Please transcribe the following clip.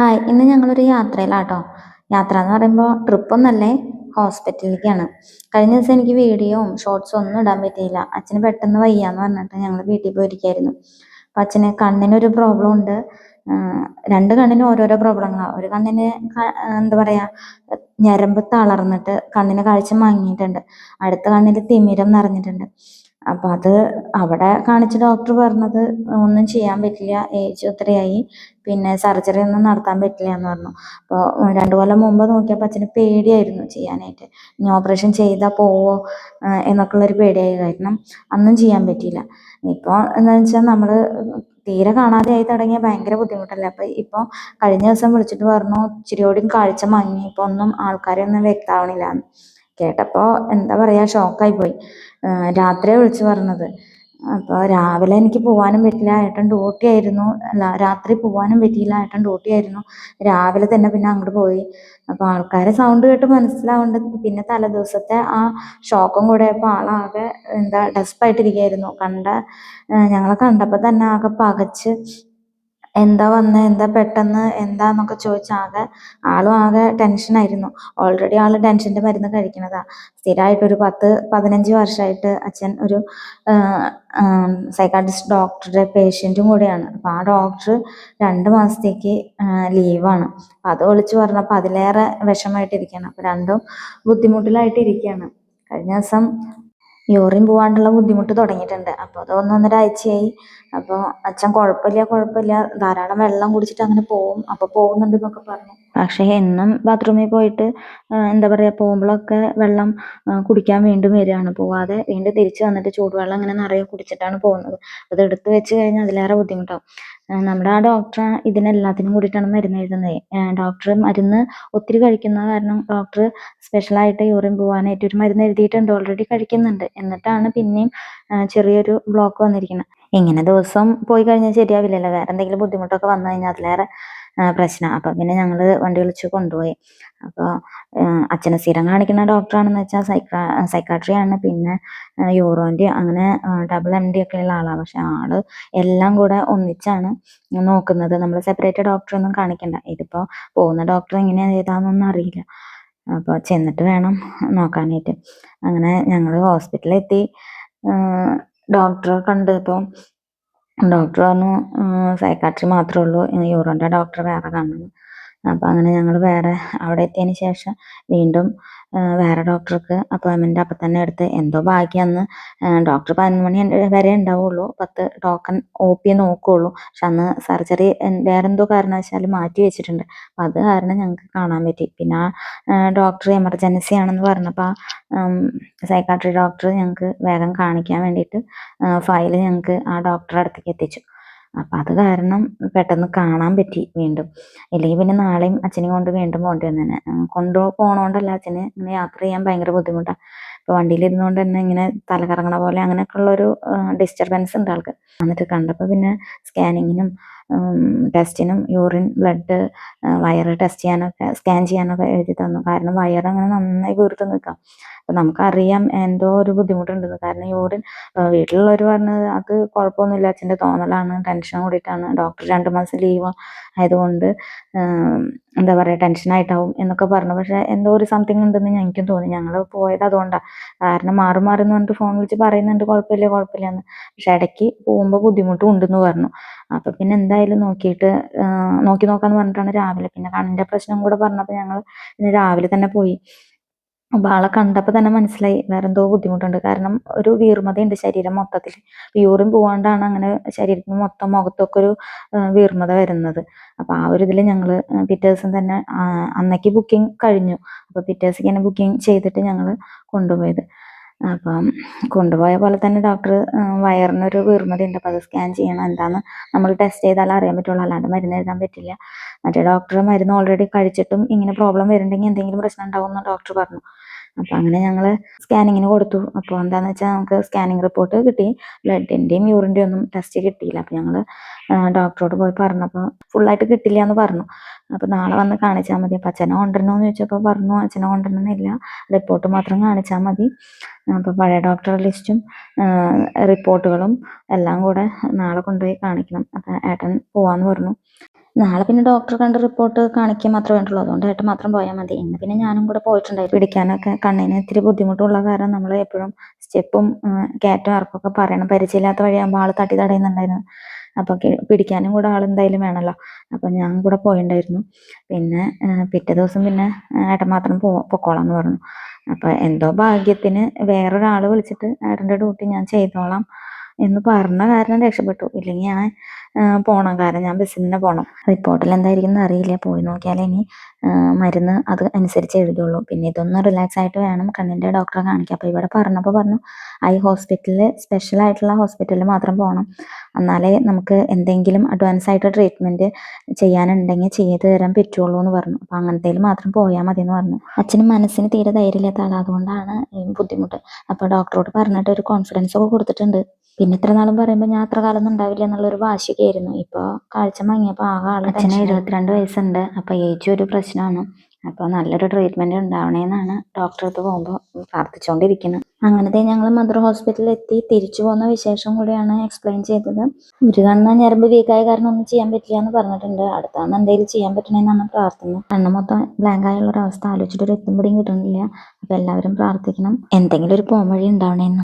Hi ഇന്ന് ഞങ്ങളൊരു യാത്രയിലാട്ടോ. യാത്ര എന്ന് പറയുമ്പോൾ ട്രിപ്പൊന്നല്ലേ ഹോസ്പിറ്റലിലേക്കാണ്. കഴിഞ്ഞ ദിവസം എനിക്ക് വീഡിയോയും ഷോർട്സും ഒന്നും ഇടാൻ പറ്റിയില്ല. അച്ഛന് പെട്ടെന്ന് വയ്യാന്ന് പറഞ്ഞിട്ട് ഞങ്ങൾ വീട്ടിൽ പോയിരിക്കായിരുന്നു. അപ്പം അച്ഛന് കണ്ണിനൊരു പ്രോബ്ലം ഉണ്ട്. രണ്ട് കണ്ണിനും ഓരോരോ പ്രോബ്ലങ്ങളാണ് ഒരു കണ്ണിന് എന്താ പറയുക ഞരമ്പ് തളർന്നിട്ട് കണ്ണിന് കാഴ്ച മങ്ങിയിട്ടുണ്ട്. അടുത്ത കണ്ണിൽ തിമിരം നിറഞ്ഞിട്ടുണ്ട്. അപ്പൊ അത് അവിടെ കാണിച്ച ഡോക്ടർ പറഞ്ഞത് ഒന്നും ചെയ്യാൻ പറ്റില്ല ഏജ് ഒത്തിരിയായി. പിന്നെ സർജറി ഒന്നും നടത്താൻ പറ്റില്ല എന്ന് പറഞ്ഞു. അപ്പോൾ രണ്ടു കൊല്ലം മുമ്പ് നോക്കിയപ്പോൾ അച്ഛന് പേടിയായിരുന്നു ചെയ്യാനായിട്ട്. ഇനി ഓപ്പറേഷൻ ചെയ്താൽ പോവോ എന്നൊക്കെ പേടിയായി. കാരണം അന്നും ചെയ്യാൻ പറ്റിയില്ല. ഇപ്പോൾ എന്താണെന്ന് വെച്ചാൽ നമ്മൾ തീരെ കാണാതെ ആയി തുടങ്ങിയ ഭയങ്കര ബുദ്ധിമുട്ടല്ലേ. അപ്പം ഇപ്പോൾ കഴിഞ്ഞ ദിവസം വിളിച്ചിട്ട് പറഞ്ഞു ഇച്ചിരി കൂടി കാഴ്ച മങ്ങി. ഇപ്പോൾ ഒന്നും ആൾക്കാരെ ഒന്നും വ്യക്തമാവണില്ല. കേട്ടപ്പോൾ എന്താ പറയുക ഷോക്കായി പോയി. രാത്രിയെ വിളിച്ചു പറഞ്ഞത്. അപ്പോൾ രാവിലെ എനിക്ക് പോകാനും പറ്റില്ല ഏട്ടൻ ഡ്യൂട്ടി ആയിരുന്നു. അല്ല രാത്രി പോകാനും പറ്റിയില്ല ഏട്ടൻ ഡ്യൂട്ടി ആയിരുന്നു. രാവിലെ തന്നെ പിന്നെ അങ്ങോട്ട് പോയി. അപ്പോൾ ആൾക്കാരെ സൗണ്ട് കേട്ട് മനസ്സിലാവുണ്ട്. പിന്നെ തലേദിവസത്തെ ആ ഷോക്കും കൂടെ അപ്പോൾ ആളാകെ എന്താ ഡെസ്പായിട്ടിരിക്കുകയായിരുന്നു കണ്ട ഞങ്ങളെ കണ്ടപ്പോൾ തന്നെ ആകെ പകച്ച് എന്താ വന്നേ എന്താ പെട്ടെന്ന് എന്താന്നൊക്കെ ചോദിച്ച് ആകെ ആളും ആകെ ടെൻഷനായിരുന്നു ഓൾറെഡി ആൾ ടെൻഷന്റെ മരുന്ന് കഴിക്കണതാ സ്ഥിരമായിട്ട് ഒരു പത്ത് പതിനഞ്ച് വർഷമായിട്ട് അച്ഛൻ ഒരു സൈക്കാട്രിസ്റ്റ് ഡോക്ടറുടെ പേഷ്യന്റും കൂടെയാണ്. അപ്പോൾ ആ ഡോക്ടർ രണ്ട് മാസത്തേക്ക് ലീവാണ് അപ്പോൾ അത് വിളിച്ച് പറഞ്ഞപ്പോൾ അതിലേറെ വിഷമായിട്ടിരിക്കുകയാണ് അപ്പോൾ രണ്ടും ബുദ്ധിമുട്ടിലായിട്ട് ഇരിക്കുകയാണ് കഴിഞ്ഞ ദിവസം യൂറിൻ പോകാണ്ടുള്ള ബുദ്ധിമുട്ട് തുടങ്ങിയിട്ടുണ്ട്. അപ്പോൾ അത് ഒന്ന് അപ്പോൾ അച്ഛൻ കുഴപ്പമില്ല കുഴപ്പമില്ല. ധാരാളം വെള്ളം കുടിച്ചിട്ട് അങ്ങനെ പോവും. അപ്പോൾ പോകുന്നുണ്ട് എന്നൊക്കെ പറഞ്ഞു. പക്ഷേ എന്നും ബാത്റൂമിൽ പോയിട്ട് എന്താ പറയുക പോകുമ്പോഴൊക്കെ വെള്ളം കുടിക്കാൻ വീണ്ടും വരികയാണ്. പോവാതെ വീണ്ടും തിരിച്ച് വന്നിട്ട് ചൂടുവെള്ളം അങ്ങനെ നിറയെ കുടിച്ചിട്ടാണ് പോകുന്നത്. അത് എടുത്ത് വെച്ച് കഴിഞ്ഞാൽ അതിലേറെ ബുദ്ധിമുട്ടാവും. നമ്മുടെ ആ ഡോക്ടർ ഇതിനെല്ലാത്തിനും കൂടിയിട്ടാണ് മരുന്ന് എഴുതുന്നത്. ഡോക്ടർ മരുന്ന് ഒത്തിരി കഴിക്കുന്ന കാരണം ഡോക്ടർ സ്പെഷ്യലായിട്ട് യൂറിൻ പോകാനായിട്ട് ഒരു മരുന്ന് എഴുതിയിട്ടുണ്ട് ഓൾറെഡി കഴിക്കുന്നുണ്ട്. എന്നിട്ടാണ് പിന്നെയും ചെറിയൊരു ബ്ലോക്ക് വന്നിരിക്കുന്നത്. ഇങ്ങനെ ദിവസം പോയി കഴിഞ്ഞാൽ ശരിയാവില്ലല്ലോ. വേറെ എന്തെങ്കിലും ബുദ്ധിമുട്ടൊക്കെ വന്നു കഴിഞ്ഞാൽ അതിലേറെ പ്രശ്നം. അപ്പം പിന്നെ ഞങ്ങൾ വണ്ടി വിളിച്ച് കൊണ്ടുപോയി. അപ്പോൾ അച്ഛനെ സ്ഥിരം കാണിക്കുന്ന ഡോക്ടറാണെന്ന് വെച്ചാൽ സൈക്കാ സൈക്കാട്രി ആണ് പിന്നെ യൂറോന്റെ അങ്ങനെ ഡബിൾ എം ഡി ഒക്കെ ഉള്ള ആളാണ് പക്ഷെ ആൾ എല്ലാം കൂടെ ഒന്നിച്ചാണ് നോക്കുന്നത്. നമ്മൾ സെപ്പറേറ്റ് ഡോക്ടറൊന്നും കാണിക്കണ്ട. ഇതിപ്പോൾ പോകുന്ന ഡോക്ടർ എങ്ങനെയാണ് ചെയ്താന്നൊന്നും അറിയില്ല. അപ്പോൾ ചെന്നിട്ട് വേണം നോക്കാനായിട്ട്. അങ്ങനെ ഞങ്ങൾ ഹോസ്പിറ്റലിൽ എത്തി. ഡോക്ടറെ കണ്ട് ഇപ്പോൾ ഡോക്ടർ പറഞ്ഞു സൈക്കാട്രി മാത്രമേ ഉള്ളൂ. യൂറോന്റെ ഡോക്ടർ വേറെ കാണണം അപ്പോൾ അങ്ങനെ ഞങ്ങൾ വേറെ അവിടെ എത്തിയതിന് ശേഷം വീണ്ടും വേറെ ഡോക്ടർക്ക് അപ്പോയിൻമെന്റ് അപ്പം തന്നെ എടുത്ത്. എന്തോ ഭാഗ്യം അന്ന് ഡോക്ടർ പതിനൊന്ന് മണി വരെ ഉണ്ടാവുള്ളൂ. പത്ത് ടോക്കൺ ഒ പി നോക്കുകയുള്ളൂ പക്ഷെ അന്ന് സർജറി വേറെ എന്തോ കാരണവശാൽ മാറ്റി വെച്ചിട്ടുണ്ട്. അപ്പം അത് കാരണം ഞങ്ങൾക്ക് കാണാൻ പറ്റി. പിന്നെ ആ ഡോക്ടർ എമർജൻസി ആണെന്ന് പറഞ്ഞപ്പോൾ സൈക്കാട്രി ഡോക്ടർ ഞങ്ങൾക്ക് വേഗം കാണിക്കാൻ വേണ്ടിയിട്ട് ഫയൽ ഞങ്ങൾക്ക് ആ ഡോക്ടറുടെ അടുത്തേക്ക് എത്തിച്ചു. അപ്പം അത് കാരണം പെട്ടെന്ന് കാണാൻ പറ്റി വീണ്ടും. ഇല്ലെങ്കിൽ പിന്നെ നാളെയും അച്ഛനെയും കൊണ്ട് വീണ്ടും പോകേണ്ടി വന്നേനെ. കൊണ്ടു പോകണോണ്ടല്ല അച്ഛന് ഇങ്ങനെ യാത്ര ചെയ്യാൻ ഭയങ്കര ബുദ്ധിമുട്ടാണ് ഇപ്പോൾ വണ്ടിയിലിരുന്നുകൊണ്ട് തന്നെ ഇങ്ങനെ തലകറങ്ങണ പോലെ അങ്ങനെയൊക്കെ ഉള്ളൊരു ഡിസ്റ്റർബൻസ് ഉണ്ട് ആൾക്ക്. എന്നിട്ട് കണ്ടപ്പോൾ പിന്നെ സ്കാനിങ്ങിനും ടെസ്റ്റിനും യൂറിൻ ബ്ലഡ് വയറ് ടെസ്റ്റ് ചെയ്യാനൊക്കെ സ്കാൻ ചെയ്യാനൊക്കെ എഴുതി തന്നു. കാരണം വയർ അങ്ങനെ നന്നായി വീർത്ത് നിൽക്കാം. അപ്പം നമുക്കറിയാം എന്തോ ഒരു ബുദ്ധിമുട്ടുണ്ടെന്ന്. കാരണം യൂറിൻ വീട്ടിലുള്ളവർ പറഞ്ഞത് അത് കുഴപ്പമൊന്നുമില്ല അച്ഛന്റെ തോന്നലാണ് ടെൻഷൻ കൂടിയിട്ടാണ്. ഡോക്ടർ രണ്ട് മാസം ലീവ് ആയതുകൊണ്ട് എന്താ പറയുക ടെൻഷനായിട്ടാവും എന്നൊക്കെ പറഞ്ഞു. പക്ഷേ എന്തോ ഒരു സംതിങ് ഉണ്ടെന്ന് എനിക്കും തോന്നി. ഞങ്ങൾ പോയത് അതുകൊണ്ടാണ് കാരണം മാറി മാറി എന്ന് പറഞ്ഞിട്ട് ഫോൺ വിളിച്ച് പറയുന്നുണ്ട് കുഴപ്പമില്ല കുഴപ്പമില്ല എന്ന്. പക്ഷെ ഇടയ്ക്ക് പോകുമ്പോൾ ബുദ്ധിമുട്ടും ഉണ്ടെന്ന് പറഞ്ഞു. അപ്പം പിന്നെ എന്തായാലും നോക്കിയിട്ട് നോക്കി നോക്കാന്ന് പറഞ്ഞിട്ടാണ് രാവിലെ. പിന്നെ കണ്ണിന്റെ പ്രശ്നം കൂടെ പറഞ്ഞപ്പോൾ ഞങ്ങൾ പിന്നെ രാവിലെ തന്നെ പോയി. അപ്പോൾ ആളെ കണ്ടപ്പോൾ തന്നെ മനസ്സിലായി വേറെ എന്തോ ബുദ്ധിമുട്ടുണ്ട്. കാരണം ഒരു വീർമതയുണ്ട് ശരീരം മൊത്തത്തിൽ യൂറിൻ പോകാണ്ടാണ് അങ്ങനെ ശരീരത്തിന് മൊത്തം മുഖത്തൊക്കെ ഒരു വീർമത വരുന്നത്. അപ്പോൾ ആ ഒരു ഇതിൽ ഞങ്ങൾ പിറ്റേ ദിവസം തന്നെ അന്നേക്ക് ബുക്കിംഗ് കഴിഞ്ഞു. അപ്പോൾ പിറ്റേ ദിവസം ബുക്കിംഗ് ചെയ്തിട്ട് ഞങ്ങൾ കൊണ്ടുപോയത്. അപ്പം കൊണ്ടുപോയ പോലെ തന്നെ ഡോക്ടർ വയറിനൊരു വീർമതയുണ്ട്. അപ്പോൾ അത് സ്കാൻ ചെയ്യണം. എന്താന്ന് നമ്മൾ ടെസ്റ്റ് ചെയ്താലേ അറിയാൻ പറ്റുള്ളൂ. അല്ലാണ്ട് മരുന്ന് എഴുതാൻ പറ്റില്ല. മറ്റേ ഡോക്ടർ മരുന്ന് ഓൾറെഡി കഴിച്ചിട്ടും ഇങ്ങനെ പ്രോബ്ലം വരുന്നുണ്ടെങ്കിൽ എന്തെങ്കിലും പ്രശ്നം ഉണ്ടാവും എന്ന് ഡോക്ടർ പറഞ്ഞു. അപ്പോൾ അങ്ങനെ ഞങ്ങൾ സ്കാനിങ്ങിന് കൊടുത്തു. അപ്പോൾ എന്താണെന്ന് വെച്ചാൽ നമുക്ക് സ്കാനിങ് റിപ്പോർട്ട് കിട്ടി. ബ്ലഡിന്റെയും യൂറിന്റെയും ഒന്നും ടെസ്റ്റ് കിട്ടിയില്ല. അപ്പോൾ ഞങ്ങൾ ഡോക്ടറോട് പോയി പറഞ്ഞപ്പോൾ ഫുള്ളായിട്ട് കിട്ടില്ല എന്ന് പറഞ്ഞു. അപ്പോൾ നാളെ വന്ന് കാണിച്ചാൽ മതി. അപ്പോൾ അച്ഛനെ കൊണ്ടുവരണോ എന്ന് ചോദിച്ചപ്പോൾ പറഞ്ഞു അച്ഛനെ കൊണ്ടുവരണമെന്നില്ല. റിപ്പോർട്ട് മാത്രം കാണിച്ചാൽ മതി. അപ്പോൾ പഴയ ഡോക്ടറുടെ ലിസ്റ്റും റിപ്പോർട്ടുകളും എല്ലാം കൂടെ നാളെ കൊണ്ടുപോയി കാണിക്കണം. അപ്പോൾ ഏട്ടൻ പോവാന്ന് പറഞ്ഞു. നാളെ പിന്നെ ഡോക്ടർ കണ്ട് റിപ്പോർട്ട് കാണിക്കാൻ മാത്രമേ വേണ്ടുള്ളൂ അതുകൊണ്ട് ഏട്ടൻ മാത്രം പോയാൽ മതി. ഇന്ന് പിന്നെ ഞാനും കൂടെ പോയിട്ടുണ്ടായി പിടിക്കാനൊക്കെ കണ്ണിന് ഇത്തിരി ബുദ്ധിമുട്ടുള്ള കാരണം നമ്മൾ എപ്പോഴും സ്റ്റെപ്പും കയറ്റം ഇറക്കൊക്കെ പറയണം. പരിചയമില്ലാത്ത വഴിയാകുമ്പോൾ ആൾ തട്ടി തടയുന്നുണ്ടായിരുന്നു. അപ്പോൾ പിടിക്കാനും കൂടെ ആൾ എന്തായാലും വേണമല്ലോ അപ്പോൾ ഞാൻ കൂടെ പോയിണ്ടായിരുന്നു. പിന്നെ പിറ്റേ ദിവസം പിന്നെ ഏട്ടൻ മാത്രം പോ പൊക്കോളാം എന്ന് പറഞ്ഞു. അപ്പോൾ എന്തോ ഭാഗ്യത്തിന് വേറൊരാൾ വിളിച്ചിട്ട് ഏട്ടന്റെ ഡ്യൂട്ടി ഞാൻ ചെയ്തോളാം. എന്ന് പറഞ്ഞ കാരണം രക്ഷപ്പെട്ടു. ഇല്ലെങ്കിൽ ഞാൻ പോകണം കാരണം ഞാൻ ബസ്സിൽ തന്നെ പോണം. റിപ്പോർട്ടിൽ എന്തായിരിക്കും അറിയില്ല. പോയി നോക്കിയാലേ ഇനി മരുന്ന് അത് അനുസരിച്ച് എഴുതുള്ളൂ. പിന്നെ ഇതൊന്ന് റിലാക്സ് ആയിട്ട് വേണം. കണ്ണിന്റെ ഡോക്ടറെ കാണിക്കാൻ അപ്പോൾ ഇവിടെ പറഞ്ഞപ്പോൾ പറഞ്ഞു ഐ ഹോസ്പിറ്റലിൽ സ്പെഷ്യൽ ആയിട്ടുള്ള ഹോസ്പിറ്റലിൽ മാത്രം പോകണം എന്നാലേ നമുക്ക് എന്തെങ്കിലും അഡ്വാൻസ് ആയിട്ട് ട്രീറ്റ്മെന്റ് ചെയ്യാനുണ്ടെങ്കിൽ ചെയ്ത് തരാൻ പറ്റുള്ളൂ എന്ന് പറഞ്ഞു. അപ്പോൾ അങ്ങനത്തേലും മാത്രം പോയാൽ മതി എന്ന് പറഞ്ഞു. അച്ഛനും മനസ്സിന് തീരെ ധൈര്യമില്ലാത്ത ആളാണ് അതുകൊണ്ടാണ് ബുദ്ധിമുട്ട്. അപ്പോൾ ഡോക്ടറോട് പറഞ്ഞിട്ട് ഒരു കോൺഫിഡൻസ് ഒക്കെ കൊടുത്തിട്ടുണ്ട്. പിന്നെ ഇത്ര നാളും പറയുമ്പോൾ ഞാൻ അത്ര കാലം ഉണ്ടാവില്ല എന്നുള്ളൊരു വാശിയൊക്കെ ആയിരുന്നു ഇപ്പോൾ കാഴ്ച മങ്ങിയപ്പോൾ ആകെ ആൾ അച്ഛന് എഴുപത്തിരണ്ട് വയസ്സുണ്ട്. അപ്പോൾ ഏജ് ഒരു പ്രശ്നമാണ് അപ്പോൾ നല്ലൊരു ട്രീറ്റ്മെന്റ് ഉണ്ടാവണേന്നാണ് ഡോക്ടറെ അടുത്ത് പോകുമ്പോൾ പ്രാർത്ഥിച്ചുകൊണ്ടിരിക്കുന്നത് അങ്ങനത്തെ ഞങ്ങൾ മദർ ഹോസ്പിറ്റലിൽ എത്തി തിരിച്ചു പോകുന്ന വിശേഷം കൂടിയാണ് എക്സ്പ്ലെയിൻ ചെയ്തത്. ഒരു കണ്ണ് ഞരമ്പ് വീക്കായ കാരണം ഒന്നും ചെയ്യാൻ പറ്റില്ല എന്ന് പറഞ്ഞിട്ടുണ്ട് അടുത്താണ് എന്തെങ്കിലും ചെയ്യാൻ പറ്റണേന്നാണ് പ്രാർത്ഥന. കണ്ണ് മൊത്തം ബ്ലാങ്ക് ആയുള്ള ഒരു അവസ്ഥ ആലോചിച്ചിട്ട് ഒരു എത്തും പിടിയും കിട്ടുന്നില്ല. അപ്പോൾ എല്ലാവരും പ്രാർത്ഥിക്കണം. എന്തെങ്കിലും ഒരു പോംവഴി ഉണ്ടാവണേന്ന്.